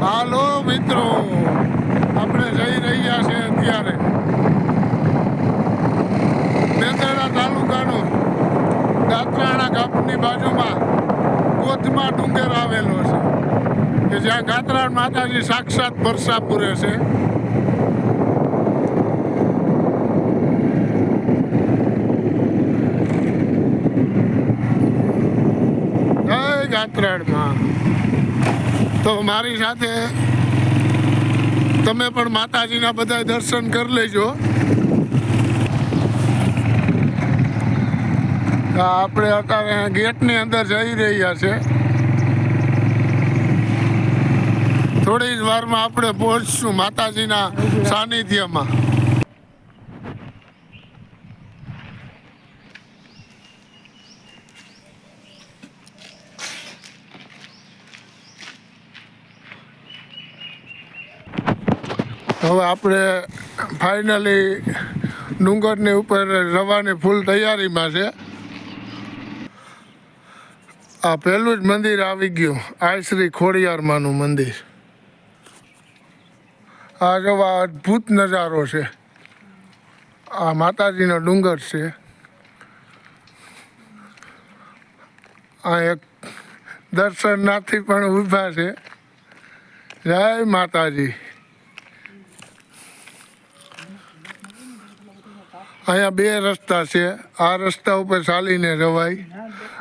હાલો મિત્રો. આપણે જઈ રહ્યા છે અત્યારે. મેંદરડા તાલુકાનું ગાત્રાણા ગામની બાજુમાં કોથમા ડુંગર આવેલો છે, કે જ્યાં ગાત્રાણ માતાજી સાક્ષાત વરસા પૂરે છે ગાત્રાણમાં. તો મારી સાથે તમે પણ માતાજીના બધા દર્શન કરી લેજો. આપણે અત્યારે ગેટની અંદર જઈ રહ્યા છે. થોડી જ વારમાં આપણે પહોંચશું માતાજીના સાનિધ્યમાં. હવે આપણે ફાઇનલી ડુંગરની ઉપર રવાની ફૂલ તૈયારીમાં છે. આ પહેલું જ મંદિર આવી ગયું, આ શ્રી ખોડિયારમાંનું મંદિર. આ જવા અદ્ભુત નજારો છે. આ માતાજીનો ડુંગર છે. આ એક દર્શનાથી પણ ઊભા છે. જય માતાજી. અહીંયા બે રસ્તા છે. આ રસ્તા ઉપર ચાલીને જવાય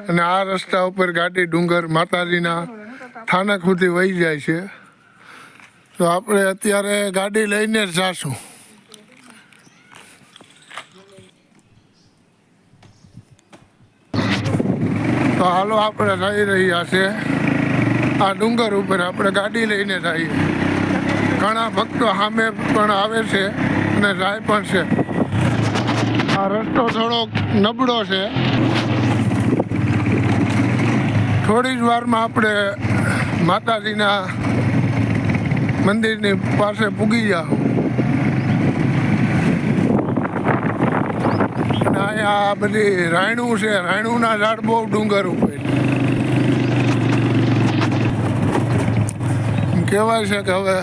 અને આ રસ્તા ઉપર ગાડી ડુંગર માતાજીના સ્થાનક સુધી વહી જાય છે. તો આપણે અત્યારે ગાડી લઈને જ જાશું. તો હાલો આપણે જઈ રહ્યા છે. આ ડુંગર ઉપર આપણે ગાડી લઈને જઈએ. ઘણા ભક્તો સામે પણ આવે છે અને જાય પણ છે. રસ્તો થોડો નબળો છે. થોડી જ વારમાં આપણે માતાજીના મંદિરની પાસે પૂગી જાઓ આ બધી રાયણું છે. રાયણુંના ઝાડ બહુ ડુંગર ઉપર. કહેવાય છે કે હવે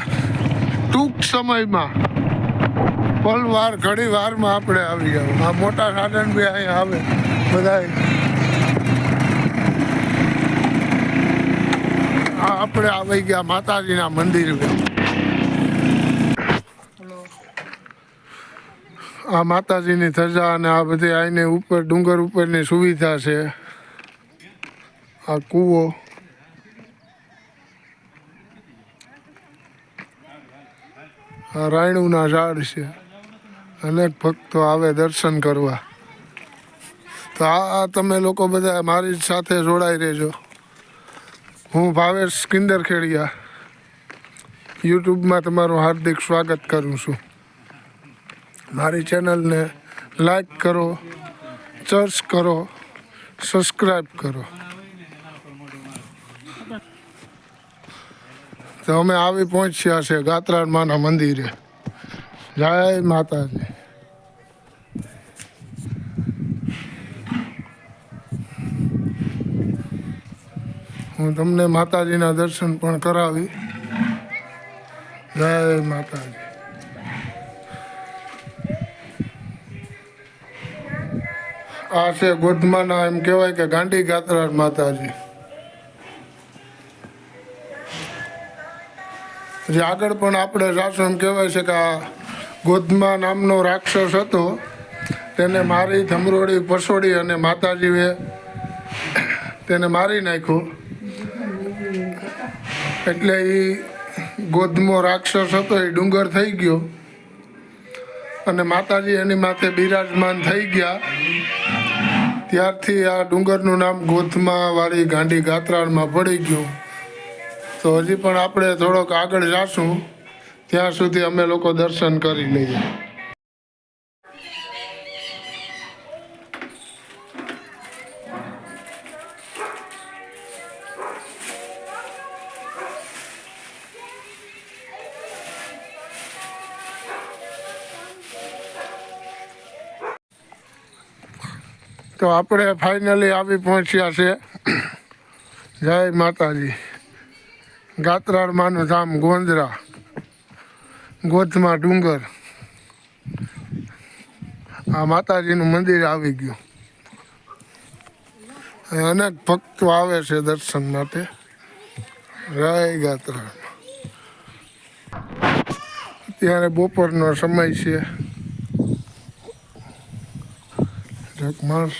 ટૂંક સમયમાં પલવાર ઘડી વારમાં આપણે આવી જાવ આ મોટા સાધન બી અહીંયા આવે બધા આ આપણે આવી ગયા માતાજીના મંદિર આ માતાજીની ધજા અને આ બધી આઈને ઉપર ડુંગર ઉપરની સુવિધા છે. આ કૂવો. આ રાયણુના ઝાડ છે. અનેક ભક્તો આવે દર્શન કરવા. તો આ તમે લોકો બધા મારી સાથે જોડાઈ રહેજો. હું ભાવેશ કિંદર ખેડિયા યુટ્યુબમાં તમારું હાર્દિક સ્વાગત કરું છું. મારી ચેનલને લાઈક કરો, સર્ચ કરો સબસ્ક્રાઈબ કરો. તો અમે આવી પહોંચ્યા છે ગાત્રાળ માના મંદિરે. જય માતાજી. હું તમને માતાજીના દર્શન પણ કરાવી. જય માતાજી. આ છે ગોઢમાના એમ કહેવાય કે ગાંડી ગાત્રાળ માતાજી. જે આગળ પણ આપણે રાસણ કહેવાય છે કે આ ગોધમા નામનો રાક્ષસ હતો. તેને મારી ધમરોડી પસોડી અને માતાજીએ તેને મારી નાખ્યો. એટલે એ ગોધમો રાક્ષસ હતો એ ડુંગર થઈ ગયો. અને માતાજી એની માથે બિરાજમાન થઈ ગયા. ત્યારથી આ ડુંગરનું નામ ગોથમાવાળી ગાંડી ગાત્રાળમાં પડી ગયું. તો હજી પણ આપણે થોડોક આગળ જાશું. ત્યાં સુધી અમે લોકો દર્શન કરી લઈએ. તો આપણે ફાઇનલી આવી પહોંચ્યા છે. જય માતાજી. ગાત્રાળમાનું ધામ ગોંદરા. ગોધમાં ડુંગર. આ માતાજીનું મંદિર આવી ગયું. અનેક ભક્તો આવે છે દર્શન માટે. રાય ગાત્રા અત્યારે બપોરનો સમય છે. માણસ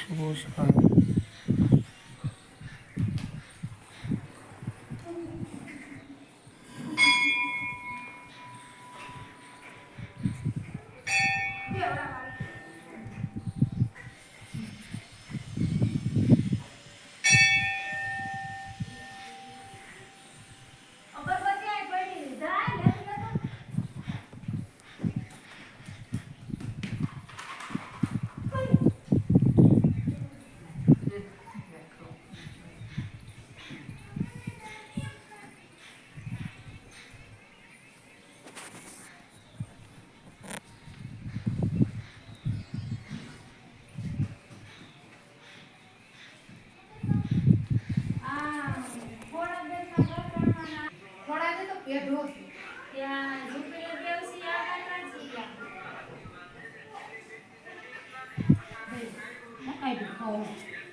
થોડા દે તો પેઢો છે ત્યાં ઝૂંપડી દેવસી આ કાંઠી ત્યાં નકાઈ દઉં ખાવાનું